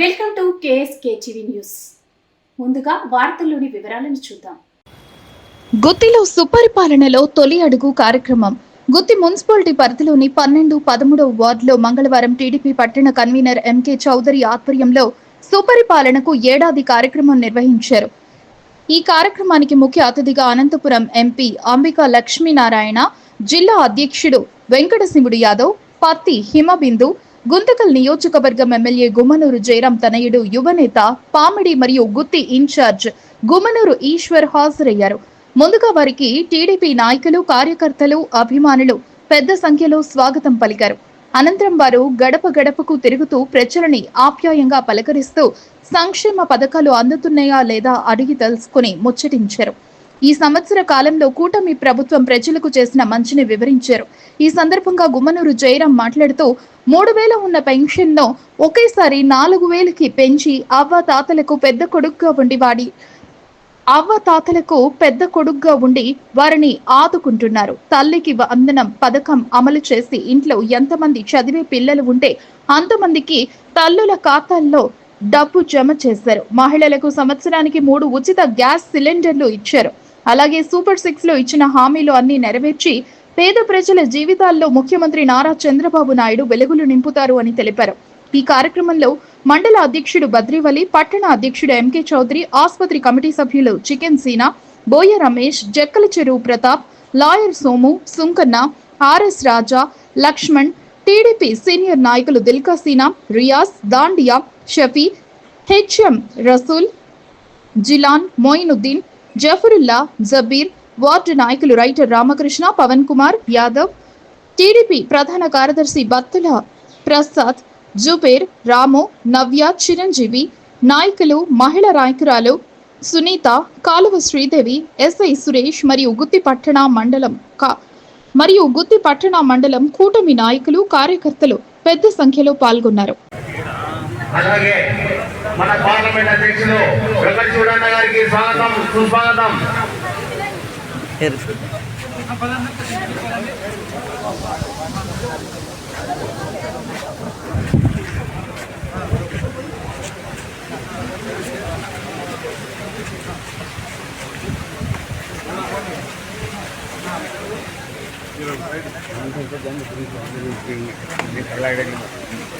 Welcome to KSK TV news. ముందుగా వార్తల్లోని వివరాలను చూద్దాం. గుత్తిలో సుపరిపాలనలో తొలి అడుగు కార్యక్రమం. గుత్తి మున్సిపాలిటీ పరిధిలోని పన్నెండు పదమూడవ వార్డులో మంగళవారం టీడీపీ పట్టణ కన్వీనర్ ఎంకే చౌదరి ఆధ్వర్యంలో సుపరిపాలనకు ఏడాది కార్యక్రమం నిర్వహించారు. ఈ కార్యక్రమానికి ముఖ్య అతిథిగా అనంతపురం ఎంపీ అంబికా లక్ష్మీనారాయణ జిల్లా అధ్యక్షుడు వెంకటసింహుడు యాదవ్ పత్తి హిమబిందు గుంతకల్ నియోజకవర్గం ఎమ్మెల్యే గుమ్మనూరు జయరాం తనయుడు యువనేత పామిడి మరియు గుత్తి ఇన్ఛార్జ్ గుమ్మనూరు ఈశ్వర్ హాజరయ్యారు. ముందుగా వారికి టీడీపీ నాయకులు కార్యకర్తలు అభిమానులు పెద్ద సంఖ్యలో స్వాగతం పలికారు. అనంతరం వారు గడప గడపకు తిరుగుతూ ప్రజలని ఆప్యాయంగా పలకరిస్తూ సంక్షేమ పథకాలు అందుతున్నాయా లేదా అడిగి తెలుసుకుని ముచ్చటించారు. ఈ సంవత్సర కాలంలో కూటమి ప్రభుత్వం ప్రజలకు చేసిన మంచిని వివరించారు. ఈ సందర్భంగా గుమ్మనూరు జయరాం మాట్లాడుతూ మూడు వేల ఉన్న పెన్షన్ను ఒకేసారి నాలుగు వేలకి పెంచి అవ్వ తాతలకు పెద్ద కొడుకుగా ఉండి వాడి అవ్వ తాతలకు పెద్ద కొడుగ్గా ఉండి వారిని ఆదుకుంటున్నారు. తల్లికి వందనం పథకం అమలు చేసి ఇంట్లో ఎంతమంది చదివే పిల్లలు ఉంటే అంతమందికి తల్లుల ఖాతాల్లో డబ్బు జమ చేశారు. మహిళలకు సంవత్సరానికి మూడు ఉచిత గ్యాస్ సిలిండర్లు ఇచ్చారు. అలాగే సూపర్ సిక్స్లో ఇచ్చిన హామీలు అన్ని నెరవేర్చి పేద ప్రజల జీవితాల్లో ముఖ్యమంత్రి నారా చంద్రబాబు నాయుడు వెలుగులు నింపుతారు అని తెలిపారు. ఈ కార్యక్రమంలో మండల అధ్యక్షుడు బద్రివలి పట్టణ అధ్యక్షుడు ఎంకే చౌదరి ఆసుపత్రి కమిటీ సభ్యులు chicken Seena Boya Ramesh Jakkala Cheruvu Pratap lawyer Somu Sunkanna RS Raja Lakshman TDP senior నాయకులు దిల్కా సీనా రియాజ్ దాండియా షఫీ హెచ్ఎం రసూల్ జిలాన్ మొయినుద్దీన్ జఫరుల్లా జబీర్ వార్డు నాయకులు రైటర్ రామకృష్ణ పవన్ కుమార్ యాదవ్ టీడీపీ ప్రధాన కార్యదర్శి బత్తుల ప్రసాద్ జుబేర్ రాము నవ్య చిరంజీవి నాయకులు మహిళా నాయకురాలు సునీత కాలువ శ్రీదేవి ఎస్ఐ సురేష్ మరియు గుత్తి పట్టణ మండలం కా- మరియు గుత్తి పట్టణ మండలం కూటమి నాయకులు కార్యకర్తలు పెద్ద సంఖ్యలో పాల్గొన్నారు. అలాగే మన పార్లమెంట్ అధ్యక్షులు వెంకట చూడన్న గారికి స్వాగతం సుస్వాగతం వెళ్ళిపోలా పాస్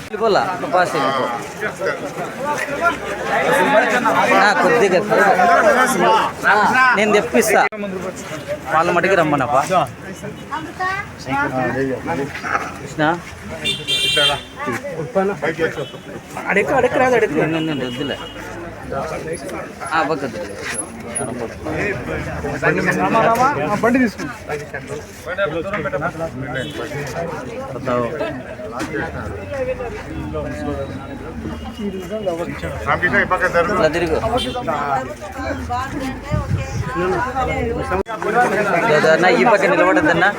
వెళ్ళిపో నా కొద్దిగా ఆ, నేను తెప్పిస్తా వాళ్ళ మటుకి రమ్మనప్పా కృష్ణ అడెక్కు అడెక్కు రాదు అడెక్కు నేను వద్దులే ఆ, వద్దులే. వద్దావు. ఇట్లా తిరుగు అన్న ఈ పక్క నిలబడద్దన్నా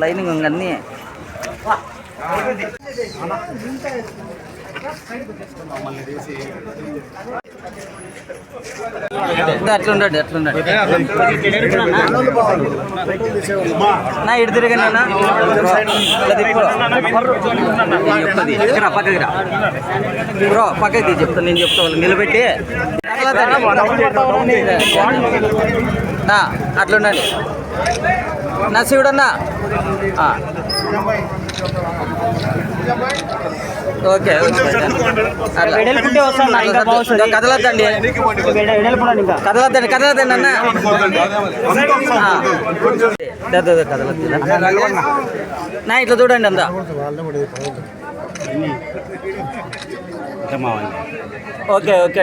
లైనింగ్ ఇంక అన్నీ ఇంకా అట్లుండండి ఉండండి నా ఇటు తిరగండి అన్న. ఇక్కడ పక్కకి రా. బ్రో పక్కకి చెప్తాను నేను చెప్తా వాళ్ళు నిలబెట్టి. అట్లుండండి. నా శివుడన్నా ఓకే. ఓకే అట్లా. ఇంకా కదలొద్దండి. కదలొద్దండి. కదలొద్దండి అన్న. ఆ. దా, దా, దా, కదలొద్దు నా ఇట్లా చూడండి అంతా. Okay okay.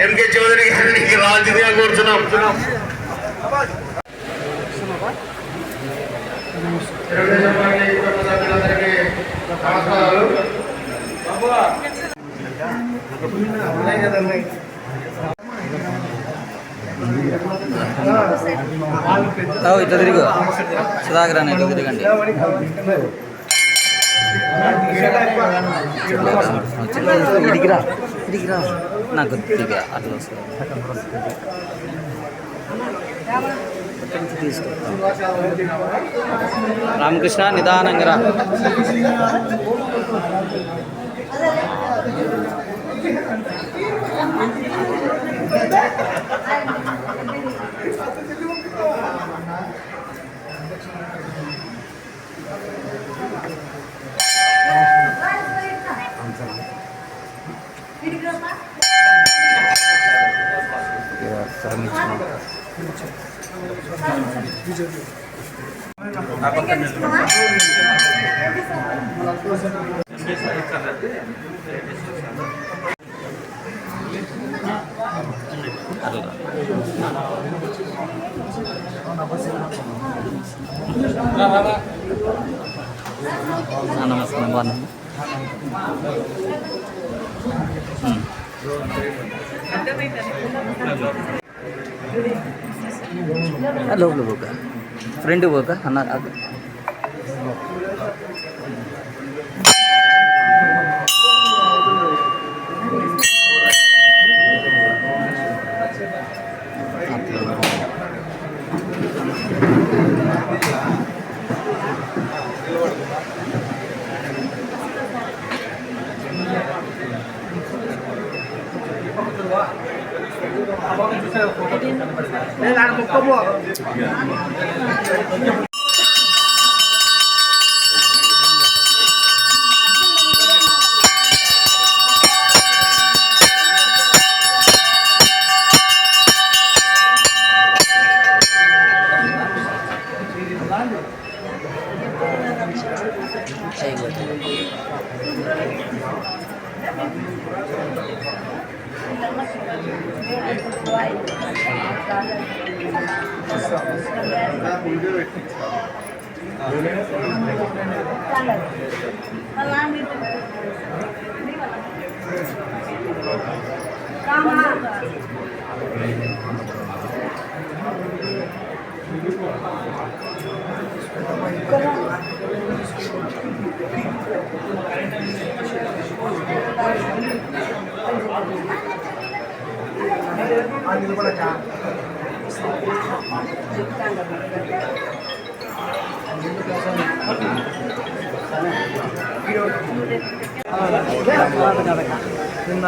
ఎంకే చౌదరి గారికి రాజకీయ కూర్చున్నాం తెలుగుదేశం పార్టీ కుటుంబ సభ్యులందరికీ నమస్కారాలు ఓ, ఇట్లా తిరుగు. సుధాకర్ ఇట్లా తిరగండి. ఇడిగిరా ఇడిగిరా నాకు దిగా అట్లా వస్తుంది తీసుకో రామకృష్ణ నిదానంగా రా Thank you. Terima kasih. ಅಲ್ಲಿ ಹೋಗ್ಲೇಬೇಕು ಫ್ರೆಂಡಿಗೆ ಹೋಗ ಅನ್ನ ఆ, నమస్కారం Thank you. బాగున్నాను లోపల పోక ఫ్రెండ్ పోక అన్న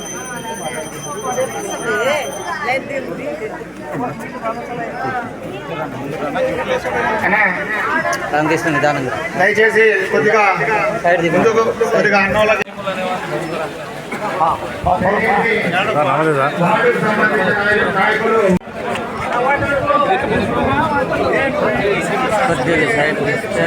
రన్ తీసుకుని నిదానంగా దయచేసి కొద్దిగా సైడ్ ముందుకు కొద్దిగా అన్నోళ్ళకి కొద్దిగా సైడ్ తీస్తే